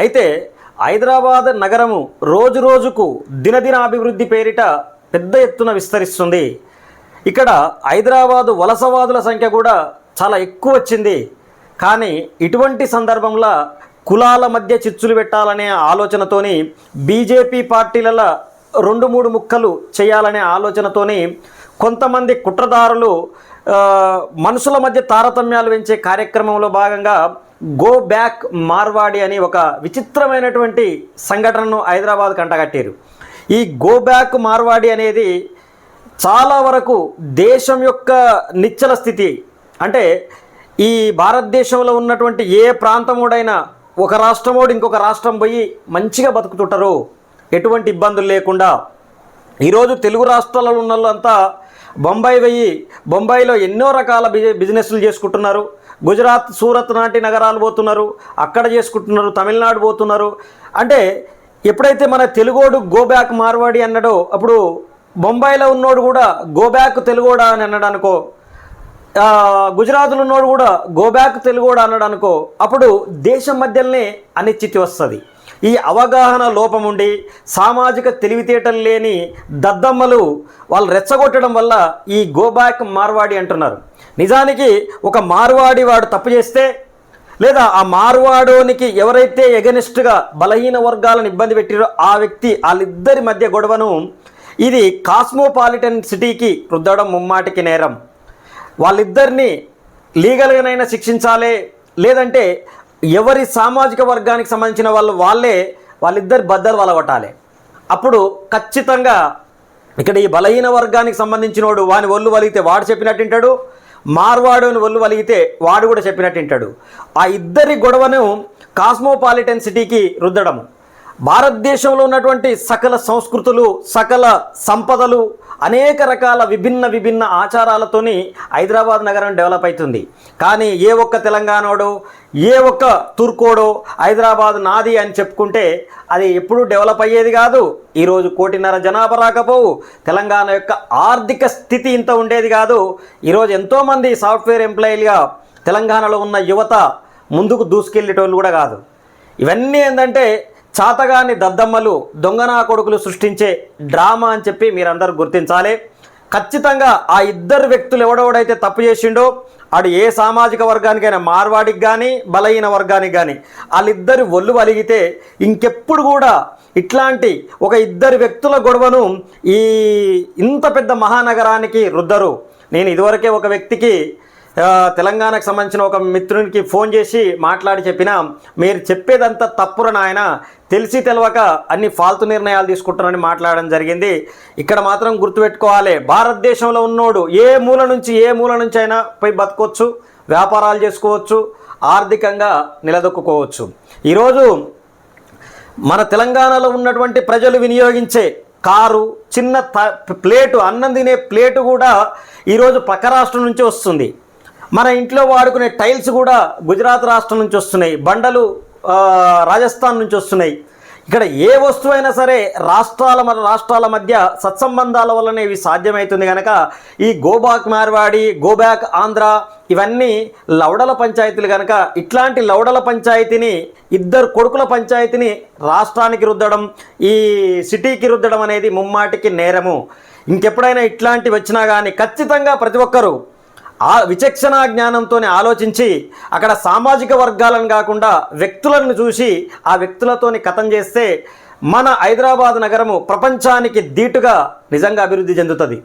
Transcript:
అయితే హైదరాబాద్ నగరము రోజు రోజుకు దినదిన అభివృద్ధి పేరిట పెద్ద ఎత్తున విస్తరిస్తుంది. ఇక్కడ హైదరాబాదు వలసవాదుల సంఖ్య కూడా చాలా ఎక్కువ వచ్చింది. కానీ ఇటువంటి సందర్భంలో కులాల మధ్య చిచ్చులు పెట్టాలనే ఆలోచనతోని బీజేపీ పార్టీలలో రెండు మూడు ముక్కలు చేయాలనే ఆలోచనతోని కొంతమంది కుట్రదారులు మనుషుల మధ్య తారతమ్యాలు పెంచే కార్యక్రమంలో భాగంగా గో బ్యాక్ మార్వాడి అని ఒక విచిత్రమైనటువంటి సంఘటనను హైదరాబాద్ కంటగట్టారు. ఈ గో బ్యాక్ మార్వాడి అనేది చాలా వరకు దేశం యొక్క నిచ్చల స్థితి. అంటే ఈ భారతదేశంలో ఉన్నటువంటి ఏ ప్రాంతముడైనా ఒక రాష్ట్రమోడు ఇంకొక రాష్ట్రం పోయి మంచిగా బతుకుతుంటారు. ఎటువంటి ఇబ్బందులు లేకుండా. ఈరోజు తెలుగు రాష్ట్రాలలో ఉన్న వాళ్ళంతా బొంబాయి వెయ్యి. బొంబాయిలో ఎన్నో రకాల బిజినెస్లు చేసుకుంటున్నారు. గుజరాత్ సూరత్ నాటి నగరాలు పోతున్నారు. అక్కడ చేసుకుంటున్నారు తమిళనాడు పోతున్నారు. అంటే ఎప్పుడైతే మన తెలుగోడు గోబ్యాక్ మార్వాడి అన్నాడో అప్పుడు బొంబాయిలో ఉన్నోడు కూడా గోబ్యాక్ తెలుగోడా అని అన్నాడు అనుకో గుజరాత్లో ఉన్నోడు కూడా గోబ్యాక్ తెలుగోడా అన్నాడనుకో అన్నాడు అనుకో అప్పుడు దేశం మధ్యలోనే అనిశ్చితి వస్తుంది. ఈ అవగాహన లోపం ఉండి సామాజిక తెలివితేటలు లేని దద్దమ్మలు వాళ్ళు రెచ్చగొట్టడం వల్ల ఈ గోబ్యాక్ మార్వాడి అంటున్నారు. నిజానికి ఒక మార్వాడి వాడు తప్పు చేస్తే లేదా ఆ మార్వాడోనికి ఎవరైతే ఎగనిస్ట్గా బలహీన వర్గాలను ఇబ్బంది పెట్టారో ఆ వ్యక్తి వాళ్ళిద్దరి మధ్య గొడవను ఇది కాస్మోపాలిటన్ సిటీకి రుద్దడం ముమ్మాటికి నేరం. వాళ్ళిద్దరిని లీగల్గానైనా శిక్షించాలి లేదంటే ఎవరి సామాజిక వర్గానికి సంబంధించిన వాళ్ళు వాళ్ళే వాళ్ళిద్దరి బద్దలు వలగొట్టాలి అప్పుడు ఖచ్చితంగా ఇక్కడ ఈ బలహీన వర్గానికి సంబంధించినోడు వాని ఒళ్ళు వలిగితే వాడు చెప్పినట్టు వింటాడు మార్వాడు అని ఒళ్ళు వలిగితే వాడు కూడా చెప్పినట్టు వింటాడు. ఆ ఇద్దరి గొడవను కాస్మోపాలిటన్ సిటీకి రుద్దడం భారతదేశంలో ఉన్నటువంటి సకల సంస్కృతులు సకల సంపదలు అనేక రకాల విభిన్న విభిన్న ఆచారాలతోని హైదరాబాద్ నగరం డెవలప్ అవుతుంది కానీ ఏ ఒక్క తెలంగాణోడో ఏ ఒక్క తూర్కోడో హైదరాబాద్ నాది అని చెప్పుకుంటే అది ఎప్పుడూ డెవలప్ అయ్యేది కాదు. ఈరోజు కోటిన్నర జనాభా రాకపోవు. తెలంగాణ యొక్క ఆర్థిక స్థితి ఇంత ఉండేది కాదు. ఈరోజు ఎంతోమంది సాఫ్ట్వేర్ ఎంప్లాయీలుగా తెలంగాణలో ఉన్న యువత ముందుకు దూసుకెళ్ళేటోళ్ళు కూడా కాదు. ఇవన్నీ ఏంటంటే చాతగాని దద్దమ్మలు దొంగనా కొడుకులు సృష్టించే డ్రామా అని చెప్పి మీరందరూ గుర్తించాలి. ఖచ్చితంగా ఆ ఇద్దరు వ్యక్తులు ఎవడెవడైతే తప్పు చేసిండో ఆడు ఏ సామాజిక వర్గానికైనా మార్వాడికి కానీ బలహీన వర్గానికి కానీ వాళ్ళిద్దరు ఒళ్ళు వలిగితే ఇంకెప్పుడు కూడా ఇట్లాంటి ఒక ఇద్దరు వ్యక్తుల గొడవను ఈ ఇంత పెద్ద మహానగరానికి రుద్దరు. నేను ఇదివరకే ఒక వ్యక్తికి తెలంగాణకు సంబంధించిన ఒక మిత్రునికి ఫోన్ చేసి మాట్లాడి చెప్పిన మీరు చెప్పేదంతా తప్పుర నాయన తెలిసి తెలవక అన్ని ఫాల్తు నిర్ణయాలు తీసుకుంటారని మాట్లాడడం జరిగింది. ఇక్కడ మాత్రం గుర్తుపెట్టుకోవాలి భారతదేశంలో ఉన్నోడు ఏ మూల నుంచి ఏ మూల నుంచి అయినా పోయి బతకొచ్చు వ్యాపారాలు చేసుకోవచ్చు ఆర్థికంగా నిలదొక్కుకోవచ్చు. ఈరోజు మన తెలంగాణలో ఉన్నటువంటి ప్రజలు వినియోగించే కారు చిన్న త- ప్లేటు అన్నం తినే ప్లేటు కూడా ఈరోజు పక్క రాష్ట్రం నుంచి వస్తుంది. మన ఇంట్లో వాడుకునే టైల్స్ కూడా గుజరాత్ రాష్ట్రం నుంచి వస్తున్నాయి బండలు రాజస్థాన్ నుంచి వస్తున్నాయి. ఇక్కడ ఏ వస్తువైనా సరే రాష్ట్రాల మన రాష్ట్రాల మధ్య సత్సంబంధాల వల్లనే ఇవి సాధ్యమవుతుంది కనుక ఈ గోబాక్ మార్వాడి గోబ్యాక్ ఆంధ్ర ఇవన్నీ లౌడల పంచాయతీలు కనుక ఇట్లాంటి లౌడల పంచాయతీని ఇద్దరు కొడుకుల పంచాయతీని రాష్ట్రానికి రుద్దడం ఈ సిటీకి రుద్దడం అనేది ముమ్మాటికి నేరము. ఇంకెప్పుడైనా ఇట్లాంటివి వచ్చినా కానీ ఖచ్చితంగా ప్రతి ఒక్కరూ ఆ విచక్షణ జ్ఞానంతో ఆలోచించి అక్కడ సామాజిక వర్గాలను కాకుండా వ్యక్తులను చూసి ఆ వ్యక్తులతోని కథం చేస్తే మన హైదరాబాద్ నగరము ప్రపంచానికి ధీటుగా నిజంగా అభివృద్ధి చెందుతుంది.